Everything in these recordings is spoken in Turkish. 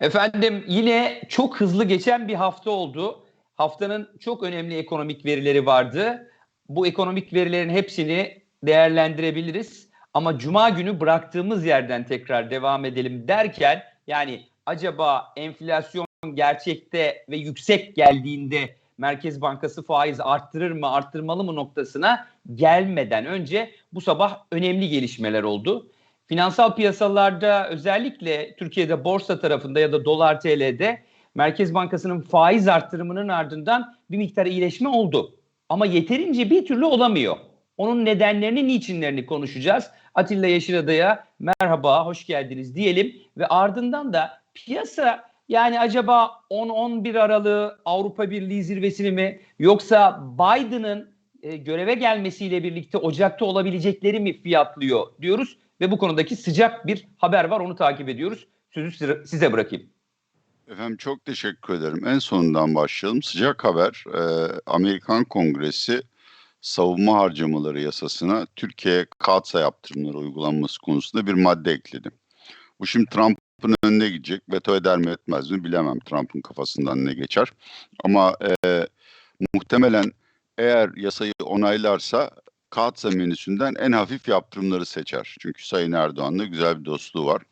Efendim yine çok hızlı geçen bir hafta oldu. Haftanın çok önemli ekonomik verileri vardı. Bu ekonomik verilerin hepsini değerlendirebiliriz. Ama cuma günü bıraktığımız yerden tekrar devam edelim derken yani acaba enflasyon gerçekte ve yüksek geldiğinde Merkez Bankası faiz arttırır mı, arttırmalı mı noktasına gelmeden önce bu sabah önemli gelişmeler oldu. Finansal piyasalarda özellikle Türkiye'de borsa tarafında ya da dolar TL'de Merkez Bankası'nın faiz arttırımının ardından bir miktar iyileşme oldu. Ama yeterince bir türlü olamıyor. Onun nedenlerini, niçinlerini konuşacağız. Atilla Yeşilada'ya merhaba, hoş geldiniz diyelim ve ardından da piyasa yani acaba 10-11 Aralığı Avrupa Birliği zirvesini mi yoksa Biden'ın e, göreve gelmesiyle birlikte Ocak'ta olabilecekleri mi fiyatlıyor diyoruz ve bu konudaki sıcak bir haber var onu takip ediyoruz. Sözü size bırakayım. Efendim çok teşekkür ederim. En sonundan başlayalım. Sıcak haber e, Amerikan Kongresi savunma harcamaları yasasına Türkiye katsa yaptırımları uygulanması konusunda bir madde ekledi. Bu şimdi Trump'ın önüne gidecek. Veto eder mi etmez mi bilemem Trump'ın kafasından ne geçer. Ama e, muhtemelen eğer yasayı onaylarsa Katsa menüsünden en hafif yaptırımları seçer. Çünkü Sayın Erdoğan'la güzel bir dostluğu var.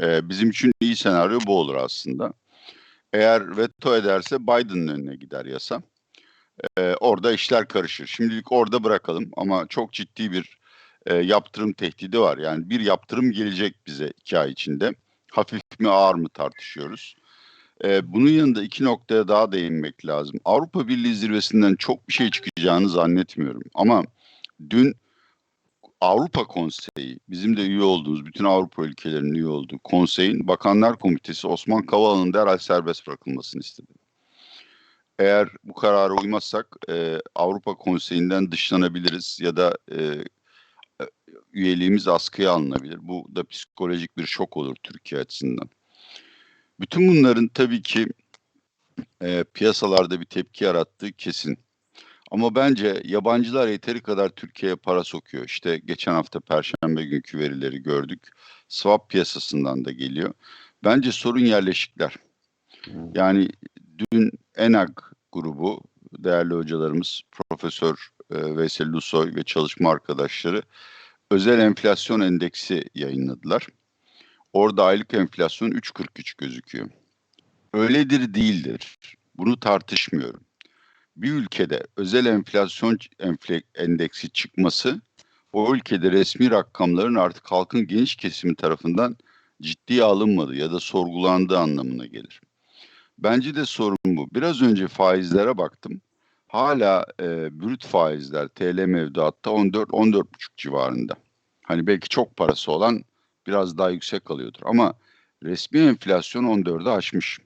Ee, bizim için iyi senaryo bu olur aslında. Eğer veto ederse Biden'ın önüne gider yasa. Ee, orada işler karışır. Şimdilik orada bırakalım ama çok ciddi bir e, yaptırım tehdidi var. Yani bir yaptırım gelecek bize iki ay içinde. Hafif mi ağır mı tartışıyoruz. Ee, bunun yanında iki noktaya daha değinmek lazım. Avrupa Birliği zirvesinden çok bir şey çıkacağını zannetmiyorum. Ama dün Avrupa Konseyi, bizim de üye olduğumuz, bütün Avrupa ülkelerinin üye olduğu konseyin Bakanlar Komitesi Osman Kavala'nın derhal serbest bırakılmasını istedi. Eğer bu karara uymazsak e, Avrupa Konseyi'nden dışlanabiliriz ya da e, üyeliğimiz askıya alınabilir. Bu da psikolojik bir şok olur Türkiye açısından. Bütün bunların tabii ki e, piyasalarda bir tepki yarattığı kesin. Ama bence yabancılar yeteri kadar Türkiye'ye para sokuyor. İşte geçen hafta Perşembe günkü verileri gördük. Swap piyasasından da geliyor. Bence sorun yerleşikler. Yani dün ENAG grubu, değerli hocalarımız Profesör e, Veysel Lusoy ve çalışma arkadaşları özel enflasyon endeksi yayınladılar. Orada aylık enflasyon 3.43 gözüküyor. Öyledir değildir. Bunu tartışmıyorum bir ülkede özel enflasyon endeksi çıkması o ülkede resmi rakamların artık halkın geniş kesimi tarafından ciddiye alınmadı ya da sorgulandığı anlamına gelir. Bence de sorun bu. Biraz önce faizlere baktım. Hala e, brüt faizler TL mevduatta 14-14,5 civarında. Hani belki çok parası olan biraz daha yüksek kalıyordur. Ama resmi enflasyon 14'ü aşmış.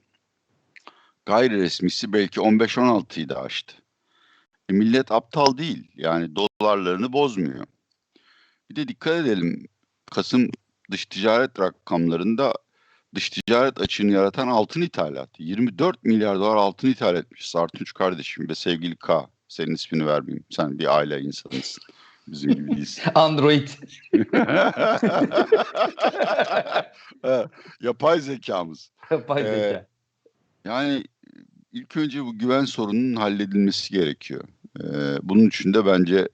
Gayri resmisi belki 15-16'yı da aştı. E millet aptal değil. Yani dolarlarını bozmuyor. Bir de dikkat edelim. Kasım dış ticaret rakamlarında dış ticaret açığını yaratan altın ithalatı. 24 milyar dolar altın ithal etmiş Sartunç kardeşim ve sevgili K. Senin ismini vermeyeyim. Sen bir aile insanısın. Bizim gibi değilsin. Android. Yapay zekamız. Yapay zeka. Ee, yani ilk önce bu güven sorununun halledilmesi gerekiyor. Ee, bunun için de bence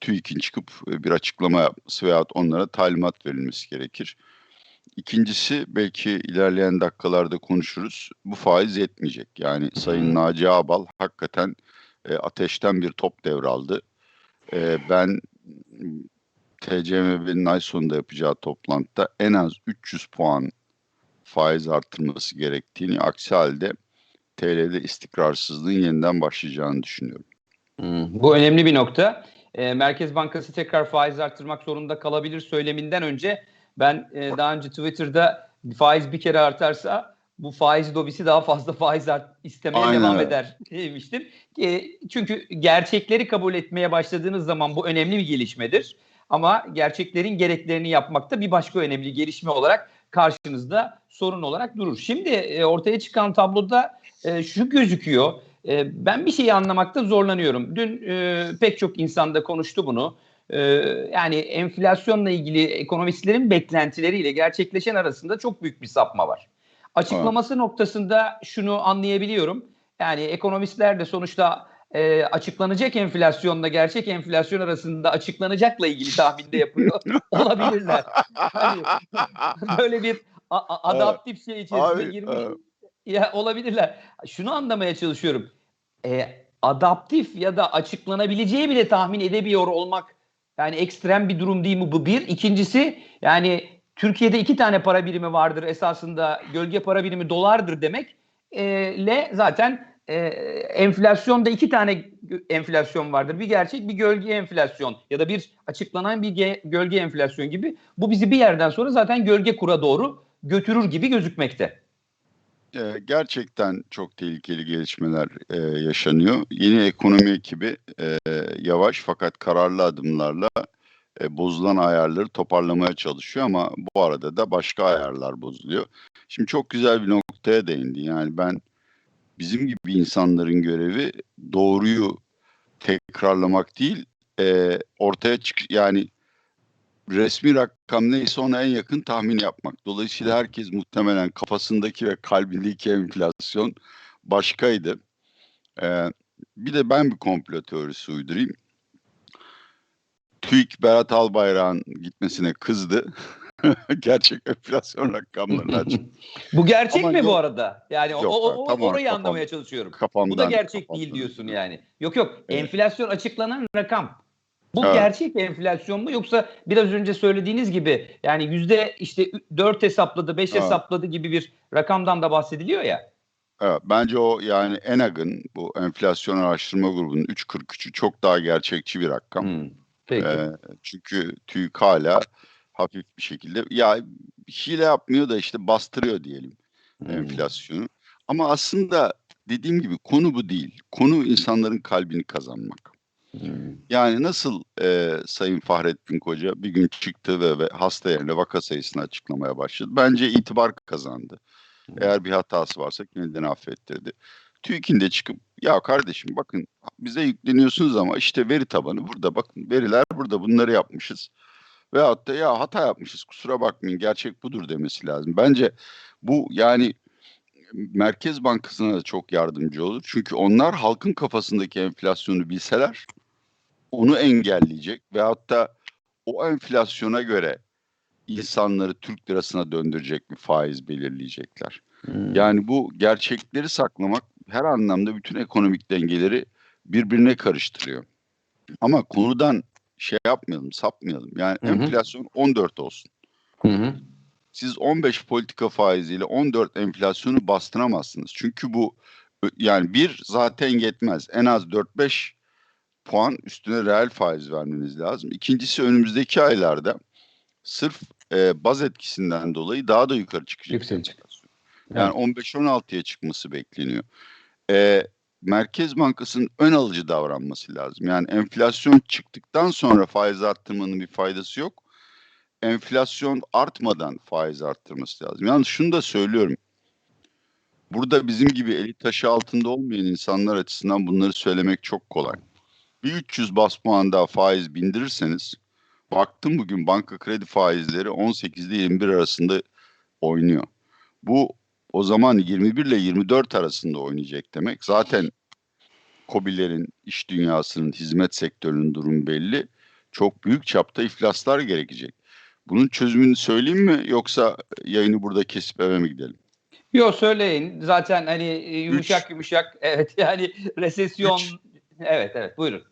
TÜİK'in çıkıp bir açıklama yapması veyahut onlara talimat verilmesi gerekir. İkincisi belki ilerleyen dakikalarda konuşuruz. Bu faiz yetmeyecek. Yani Sayın Naci Ağbal hakikaten e, ateşten bir top devraldı. E, ben TCMB'nin ay sonunda yapacağı toplantıda en az 300 puan faiz artırması gerektiğini, aksi halde TL'de istikrarsızlığın yeniden başlayacağını düşünüyorum. Hmm, bu önemli bir nokta. E, Merkez Bankası tekrar faiz arttırmak zorunda kalabilir söyleminden önce ben e, daha önce Twitter'da faiz bir kere artarsa bu faiz dobisi daha fazla faiz art istemeye Aynen devam eder demiştim. E, çünkü gerçekleri kabul etmeye başladığınız zaman bu önemli bir gelişmedir. Ama gerçeklerin gereklerini yapmakta bir başka önemli gelişme olarak karşınızda sorun olarak durur. Şimdi e, ortaya çıkan tabloda e, şu gözüküyor. E, ben bir şeyi anlamakta zorlanıyorum. Dün e, pek çok insan da konuştu bunu. E, yani enflasyonla ilgili ekonomistlerin beklentileriyle gerçekleşen arasında çok büyük bir sapma var. açıklaması noktasında şunu anlayabiliyorum. Yani ekonomistler de sonuçta e, açıklanacak enflasyonla gerçek enflasyon arasında açıklanacakla ilgili tahminde yapıyor olabilirler. Hani böyle bir a- adaptif şey içerisine Abi, girmiş evet. ya olabilirler. Şunu anlamaya çalışıyorum. E, adaptif ya da açıklanabileceği bile tahmin edemiyor olmak yani ekstrem bir durum değil mi bu bir? İkincisi yani Türkiye'de iki tane para birimi vardır esasında gölge para birimi dolardır demek e, le zaten e, enflasyonda iki tane enflasyon vardır. Bir gerçek bir gölge enflasyon ya da bir açıklanan bir ge- gölge enflasyon gibi. Bu bizi bir yerden sonra zaten gölge kura doğru götürür gibi gözükmekte. Ee, gerçekten çok tehlikeli gelişmeler e, yaşanıyor. Yeni ekonomi ekibi e, yavaş fakat kararlı adımlarla e, bozulan ayarları toparlamaya çalışıyor ama bu arada da başka ayarlar bozuluyor. Şimdi çok güzel bir noktaya değindi. Yani ben bizim gibi insanların görevi doğruyu tekrarlamak değil, e, ortaya çık yani resmi rakam neyse ona en yakın tahmin yapmak. Dolayısıyla herkes muhtemelen kafasındaki ve kalbindeki enflasyon başkaydı. Ee, bir de ben bir komplo teorisi uydurayım. TÜİK Berat Albayrak'ın gitmesine kızdı. Gerçek enflasyon rakamlarını açık. Bu gerçek Ama mi bu yok. arada? Yani o- Yok, o, o, tamam, orayı kafam- anlamaya çalışıyorum. Kafamdan, Bu da gerçek kafamdan. değil diyorsun yani. Yok yok Evet. enflasyon açıklanan rakam. Bu Evet. gerçek enflasyon mu yoksa biraz önce söylediğiniz gibi yani yüzde işte 4 hesapladı 5 Evet. hesapladı gibi bir rakamdan da bahsediliyor ya. Evet, bence o yani ENAG'ın bu enflasyon araştırma grubunun 3.43'ü çok daha gerçekçi bir rakam. Hmm, Peki. Ee, çünkü TÜİK hala hafif bir şekilde ya hile yapmıyor da işte bastırıyor diyelim Hmm. enflasyonu. Ama aslında dediğim gibi konu bu değil. Konu insanların kalbini kazanmak. Yani nasıl e, Sayın Fahrettin Koca bir gün çıktı ve, ve hasta yerine vaka sayısını açıklamaya başladı. Bence itibar kazandı. Eğer bir hatası varsa kendini affettirdi. TÜİK'in de çıkıp ya kardeşim bakın bize yükleniyorsunuz ama işte veri tabanı burada bakın veriler burada bunları yapmışız. Veyahut da ya hata yapmışız kusura bakmayın gerçek budur demesi lazım. Bence bu yani Merkez Bankası'na da çok yardımcı olur. Çünkü onlar halkın kafasındaki enflasyonu bilseler onu engelleyecek veyahut da o enflasyona göre insanları Türk lirasına döndürecek bir faiz belirleyecekler. Hmm. Yani bu gerçekleri saklamak her anlamda bütün ekonomik dengeleri birbirine karıştırıyor. Ama konudan şey yapmayalım, sapmayalım. Yani Hı hı. enflasyon 14 olsun. Hı hı. Siz 15 politika faiziyle 14 enflasyonu bastıramazsınız. Çünkü bu yani bir zaten yetmez. En az 4-5 puan üstüne reel faiz vermeniz lazım. İkincisi önümüzdeki aylarda sırf e, baz etkisinden dolayı daha da yukarı çıkacak. Yükselecek. Yani 15-16'ya çıkması bekleniyor. Ee, Merkez Bankası'nın ön alıcı davranması lazım. Yani enflasyon çıktıktan sonra faiz arttırmanın bir faydası yok. Enflasyon artmadan faiz arttırması lazım. Yalnız şunu da söylüyorum. Burada bizim gibi eli taşı altında olmayan insanlar açısından bunları söylemek çok kolay. Bir 300 bas puan daha faiz bindirirseniz baktım bugün banka kredi faizleri 18 ile 21 arasında oynuyor. Bu o zaman 21 ile 24 arasında oynayacak demek. Zaten KOBİ'lerin, iş dünyasının, hizmet sektörünün durumu belli. Çok büyük çapta iflaslar gerekecek. Bunun çözümünü söyleyeyim mi yoksa yayını burada kesip eve mi gidelim? Yok söyleyin. Zaten hani e, yumuşak yumuşak evet yani resesyon Üç. Evet evet buyurun.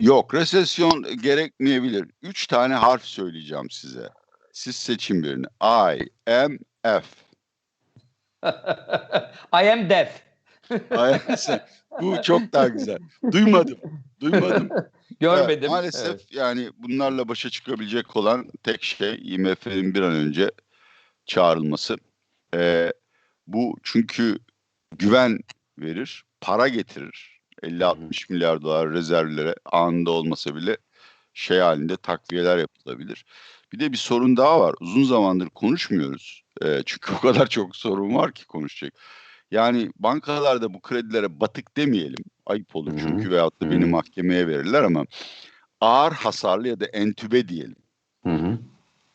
Yok, resesyon gerekmeyebilir. Üç tane harf söyleyeceğim size. Siz seçin birini. I, M, F. I am deaf. Bu çok daha güzel. Duymadım. Duymadım. Görmedim. Evet, maalesef Evet. yani bunlarla başa çıkabilecek olan tek şey IMF'nin bir an önce çağrılması. Ee, bu çünkü güven verir, para getirir. 50-60 milyar dolar rezervlere anında olmasa bile şey halinde takviyeler yapılabilir. Bir de bir sorun daha var. Uzun zamandır konuşmuyoruz. Ee, çünkü o kadar çok sorun var ki konuşacak. Yani bankalarda bu kredilere batık demeyelim. Ayıp olur çünkü veyahut da beni mahkemeye verirler ama ağır hasarlı ya da entübe diyelim. Hı hı.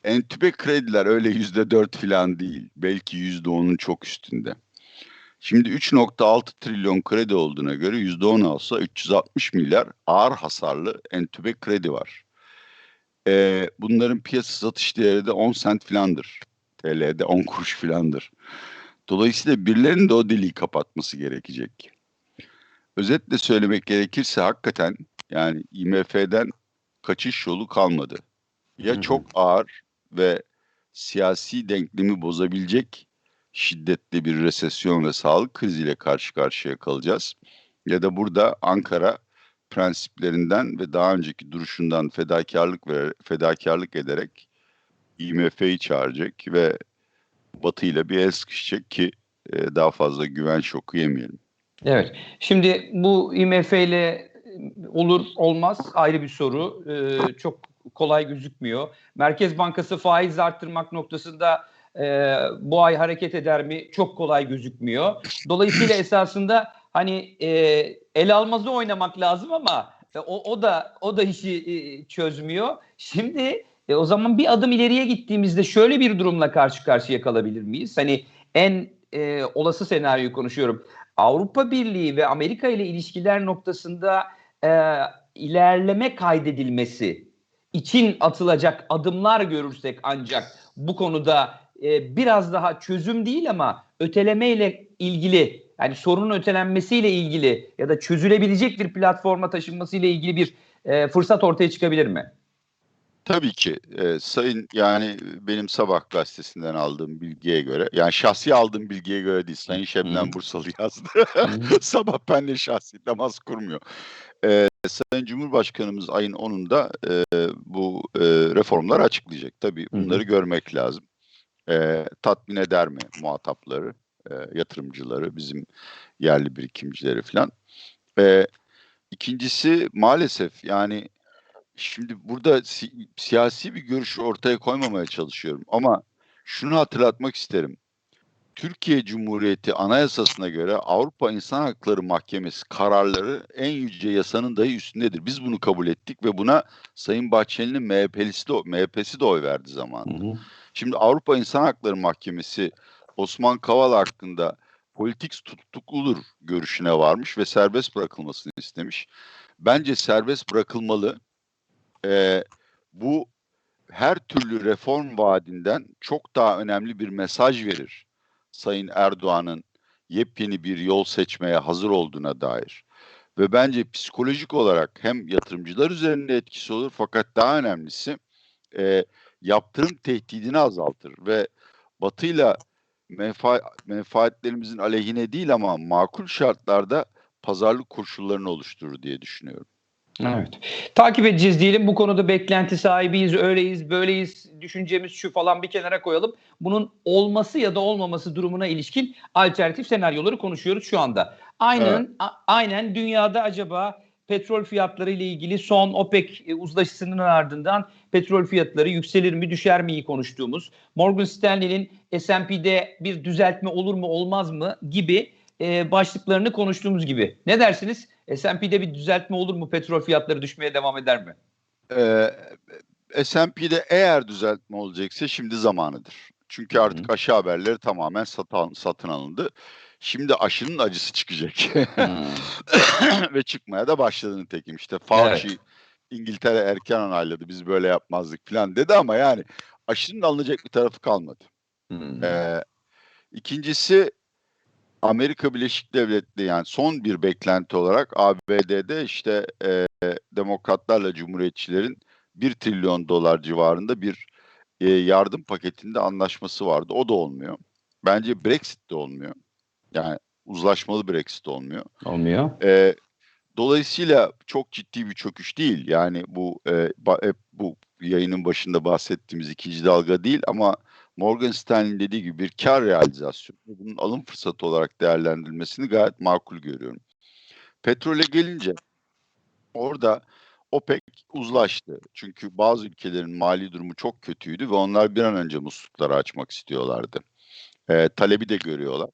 entübe krediler öyle yüzde dört falan değil. Belki yüzde onun çok üstünde. Şimdi 3.6 trilyon kredi olduğuna göre yüzde on alsa 360 milyar ağır hasarlı entübe kredi var. Ee, bunların piyasa satış değeri de 10 sent filandır. TL'de 10 kuruş filandır. Dolayısıyla birilerinin de o deliği kapatması gerekecek. Özetle söylemek gerekirse hakikaten yani IMF'den kaçış yolu kalmadı. Ya çok ağır ve siyasi denklemi bozabilecek şiddetli bir resesyon ve sağlık kriziyle karşı karşıya kalacağız. Ya da burada Ankara prensiplerinden ve daha önceki duruşundan fedakarlık ve fedakarlık ederek IMF'yi çağıracak ve Batı ile bir el sıkışacak ki e, daha fazla güven şoku yemeyelim. Evet. Şimdi bu IMF ile olur olmaz ayrı bir soru. Ee, çok kolay gözükmüyor. Merkez Bankası faiz arttırmak noktasında e, bu ay hareket eder mi? Çok kolay gözükmüyor. Dolayısıyla esasında hani e, el almazı oynamak lazım ama e, o, o da o da işi e, çözmüyor. Şimdi e, o zaman bir adım ileriye gittiğimizde şöyle bir durumla karşı karşıya kalabilir miyiz? Hani en e, olası senaryoyu konuşuyorum. Avrupa Birliği ve Amerika ile ilişkiler noktasında e, ilerleme kaydedilmesi için atılacak adımlar görürsek ancak bu konuda e, biraz daha çözüm değil ama öteleme ile ilgili yani sorunun ötelenmesiyle ilgili ya da çözülebilecek bir platforma taşınması ile ilgili bir e, fırsat ortaya çıkabilir mi? Tabii ki e, sayın yani benim sabah gazetesinden aldığım bilgiye göre yani şahsi aldığım bilgiye göre değil Sayın Şebnem. Bursalı yazdı. sabah benle şahsi temas kurmuyor. E, Sayın Cumhurbaşkanımız ayın 10'unda e, bu e, reformları açıklayacak. Tabii bunları görmek lazım. E, tatmin eder mi muhatapları, e, yatırımcıları, bizim yerli birikimcileri falan. E, ikincisi maalesef yani Şimdi burada si siyasi bir görüş ortaya koymamaya çalışıyorum ama şunu hatırlatmak isterim. Türkiye Cumhuriyeti Anayasası'na göre Avrupa İnsan Hakları Mahkemesi kararları en yüce yasanın dahi üstündedir. Biz bunu kabul ettik ve buna Sayın Bahçeli'nin MHP'lisi de, MHP'si de oy verdi zamanında. Şimdi Avrupa İnsan Hakları Mahkemesi Osman Kavala hakkında politik tutukludur görüşüne varmış ve serbest bırakılmasını istemiş. Bence serbest bırakılmalı. Ee, bu her türlü reform vaadinden çok daha önemli bir mesaj verir. Sayın Erdoğan'ın yepyeni bir yol seçmeye hazır olduğuna dair. Ve bence psikolojik olarak hem yatırımcılar üzerinde etkisi olur fakat daha önemlisi e, yaptırım tehdidini azaltır ve Batı'yla menfa menfaatlerimizin aleyhine değil ama makul şartlarda pazarlık koşullarını oluşturur diye düşünüyorum. Evet. Takip edeceğiz diyelim. Bu konuda beklenti sahibiyiz, öyleyiz, böyleyiz, düşüncemiz şu falan bir kenara koyalım. Bunun olması ya da olmaması durumuna ilişkin alternatif senaryoları konuşuyoruz şu anda. Aynen Evet. aynen dünyada acaba petrol fiyatları ile ilgili son OPEC e, uzlaşısının ardından petrol fiyatları yükselir mi düşer miyi konuştuğumuz, Morgan Stanley'nin S&P'de bir düzeltme olur mu olmaz mı gibi e, başlıklarını konuştuğumuz gibi. Ne dersiniz? S&P'de bir düzeltme olur mu? Petrol fiyatları düşmeye devam eder mi? Ee, S&P'de eğer düzeltme olacaksa şimdi zamanıdır. Çünkü artık aşı haberleri tamamen satın, satın alındı. Şimdi aşının acısı çıkacak. Ve çıkmaya da başladığını tekim. İşte Fauci Evet. İngiltere erken onayladı biz böyle yapmazdık falan dedi ama yani aşının alınacak bir tarafı kalmadı. Hmm. Ee, ikincisi Amerika Birleşik Devletleri yani son bir beklenti olarak ABD'de işte e, demokratlarla cumhuriyetçilerin 1 trilyon dolar civarında bir e, yardım paketinde anlaşması vardı. O da olmuyor. Bence Brexit de olmuyor. Yani uzlaşmalı Brexit olmuyor. Olmuyor. E, dolayısıyla çok ciddi bir çöküş değil. Yani bu e, ba- hep bu yayının başında bahsettiğimiz ikinci dalga değil ama Morgan Stanley'in dediği gibi bir kar realizasyonu. Bunun alım fırsatı olarak değerlendirilmesini gayet makul görüyorum. Petrole gelince orada OPEC uzlaştı. Çünkü bazı ülkelerin mali durumu çok kötüydü ve onlar bir an önce muslukları açmak istiyorlardı. Ee, talebi de görüyorlar.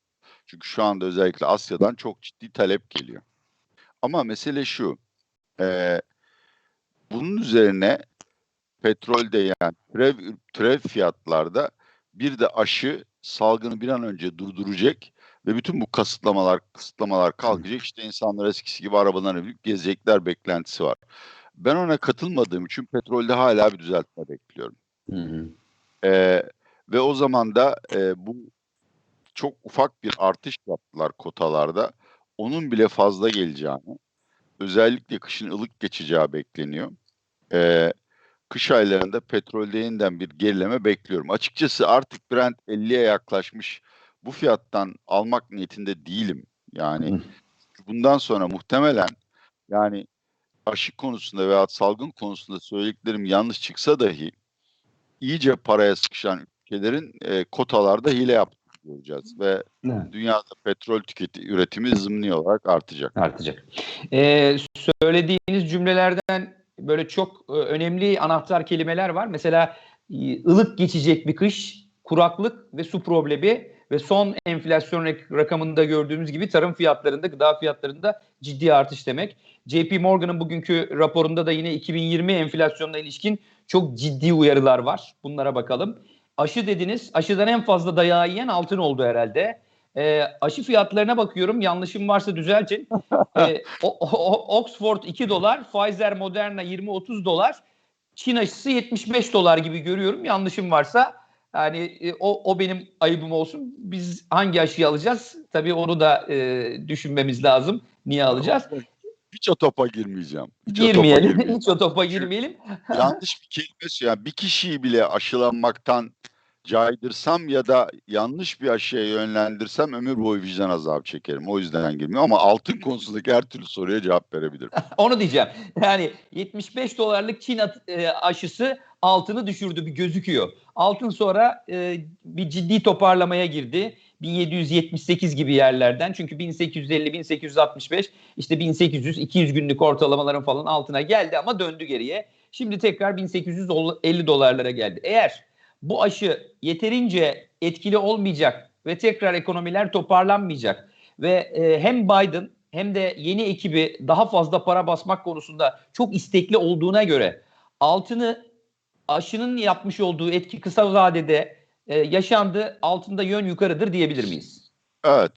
Çünkü şu anda özellikle Asya'dan çok ciddi talep geliyor. Ama mesele şu. e, bunun üzerine petrolde yani türev, türev fiyatlarda bir de aşı salgını bir an önce durduracak ve bütün bu kasıtlamalar kısıtlamalar kalkacak. İşte insanlar eskisi gibi arabalarına binip gezecekler beklentisi var. Ben ona katılmadığım için petrolde hala bir düzeltme bekliyorum. Hı hı. Ee, ve o zaman da e, bu çok ufak bir artış yaptılar kotalarda. Onun bile fazla geleceğini, özellikle kışın ılık geçeceği bekleniyor. Ee, kış aylarında petrolde yeniden bir gerileme bekliyorum. Açıkçası artık Brent 50'ye yaklaşmış. Bu fiyattan almak niyetinde değilim. Yani bundan sonra muhtemelen yani aşı konusunda veya salgın konusunda söylediklerim yanlış çıksa dahi iyice paraya sıkışan ülkelerin e, kotalarda hile yaptığını göreceğiz ve Evet. dünyada petrol tüketi üretimi zımni olarak artacak. Artacak. Ee, söylediğiniz cümlelerden böyle çok e, önemli anahtar kelimeler var. Mesela e, ılık geçecek bir kış, kuraklık ve su problemi ve son enflasyon rak- rakamında gördüğümüz gibi tarım fiyatlarında, gıda fiyatlarında ciddi artış demek. JP Morgan'ın bugünkü raporunda da yine 2020 enflasyonuna ilişkin çok ciddi uyarılar var. Bunlara bakalım. Aşı dediniz. Aşıdan en fazla dayağı yiyen altın oldu herhalde. Ee, aşı fiyatlarına bakıyorum. Yanlışım varsa düzeltin. Ee, o- o- Oxford 2 dolar, Pfizer Moderna 20-30 dolar, Çin aşısı 75 dolar gibi görüyorum. Yanlışım varsa yani e, o, o benim ayıbım olsun. Biz hangi aşıyı alacağız? Tabii onu da e, düşünmemiz lazım. Niye alacağız? Hiç o topa girmeyeceğim. Hiç o topa Girmeyelim. Hiç o topa girmeyelim. yanlış bir kelime söylüyorum. Yani bir kişiyi bile aşılanmaktan caydırsam ya da yanlış bir aşıya yönlendirsem ömür boyu vicdan azabı çekerim. O yüzden girmiyorum ama altın konusundaki her türlü soruya cevap verebilirim. Onu diyeceğim. Yani 75 dolarlık Çin e, aşısı altını düşürdü bir gözüküyor. Altın sonra e, bir ciddi toparlamaya girdi. 1778 gibi yerlerden. Çünkü 1850 1865 işte 1800 200 günlük ortalamaların falan altına geldi ama döndü geriye. Şimdi tekrar 1850 dolarlara geldi. Eğer bu aşı yeterince etkili olmayacak ve tekrar ekonomiler toparlanmayacak ve e, hem Biden hem de yeni ekibi daha fazla para basmak konusunda çok istekli olduğuna göre altını aşının yapmış olduğu etki kısa vadede e, yaşandı. Altında yön yukarıdır diyebilir miyiz? Evet.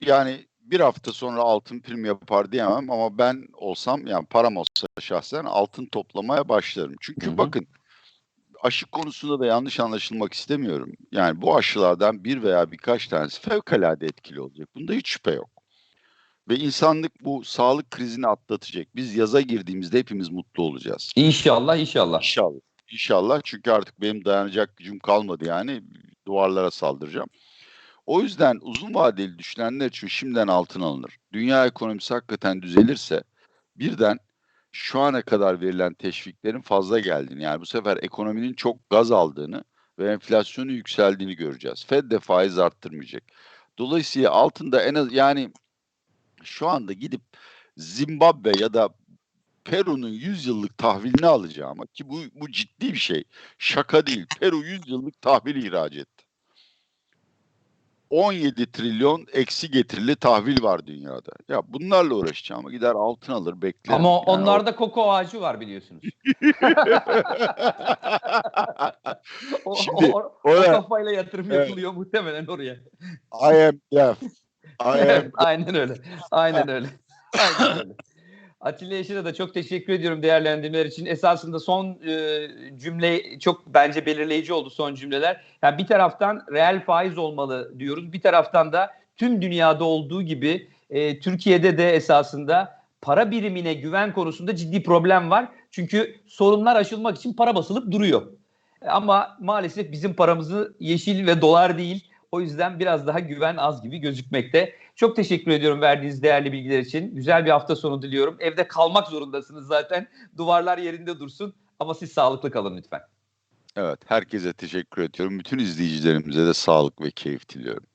Yani bir hafta sonra altın prim yapar diyemem ama ben olsam yani param olsa şahsen altın toplamaya başlarım. Çünkü Hı hı. bakın aşı konusunda da yanlış anlaşılmak istemiyorum. Yani bu aşılardan bir veya birkaç tanesi fevkalade etkili olacak. Bunda hiç şüphe yok. Ve insanlık bu sağlık krizini atlatacak. Biz yaza girdiğimizde hepimiz mutlu olacağız. İnşallah inşallah. İnşallah. İnşallah çünkü artık benim dayanacak gücüm kalmadı yani duvarlara saldıracağım. O yüzden uzun vadeli düşünenler için şimdiden altın alınır. Dünya ekonomisi hakikaten düzelirse birden şu ana kadar verilen teşviklerin fazla geldiğini yani bu sefer ekonominin çok gaz aldığını ve enflasyonun yükseldiğini göreceğiz. Fed de faiz arttırmayacak. Dolayısıyla altında en az yani şu anda gidip Zimbabwe ya da Peru'nun 100 yıllık tahvilini alacağım ki bu, bu ciddi bir şey. Şaka değil. Peru 100 yıllık tahvil ihraç etti. 17 trilyon eksi getirili tahvil var dünyada. Ya bunlarla uğraşacağım gider altın alır beklerim. Ama Yani o- onlarda koko ağacı var biliyorsunuz. O, Şimdi o, o oraya- kafayla yatırım Evet. yapılıyor muhtemelen oraya. I am deaf. I am Evet, aynen öyle. Aynen öyle. Aynen öyle. Atilla Yeşil'e de çok teşekkür ediyorum değerlendirmeler için. Esasında son e, cümle çok bence belirleyici oldu son cümleler. Yani bir taraftan reel faiz olmalı diyoruz. Bir taraftan da tüm dünyada olduğu gibi e, Türkiye'de de esasında para birimine güven konusunda ciddi problem var. Çünkü sorunlar aşılmak için para basılıp duruyor. Ama maalesef bizim paramızı yeşil ve dolar değil. O yüzden biraz daha güven az gibi gözükmekte. Çok teşekkür ediyorum verdiğiniz değerli bilgiler için. Güzel bir hafta sonu diliyorum. Evde kalmak zorundasınız zaten. Duvarlar yerinde dursun ama siz sağlıklı kalın lütfen. Evet, herkese teşekkür ediyorum. Bütün izleyicilerimize de sağlık ve keyif diliyorum.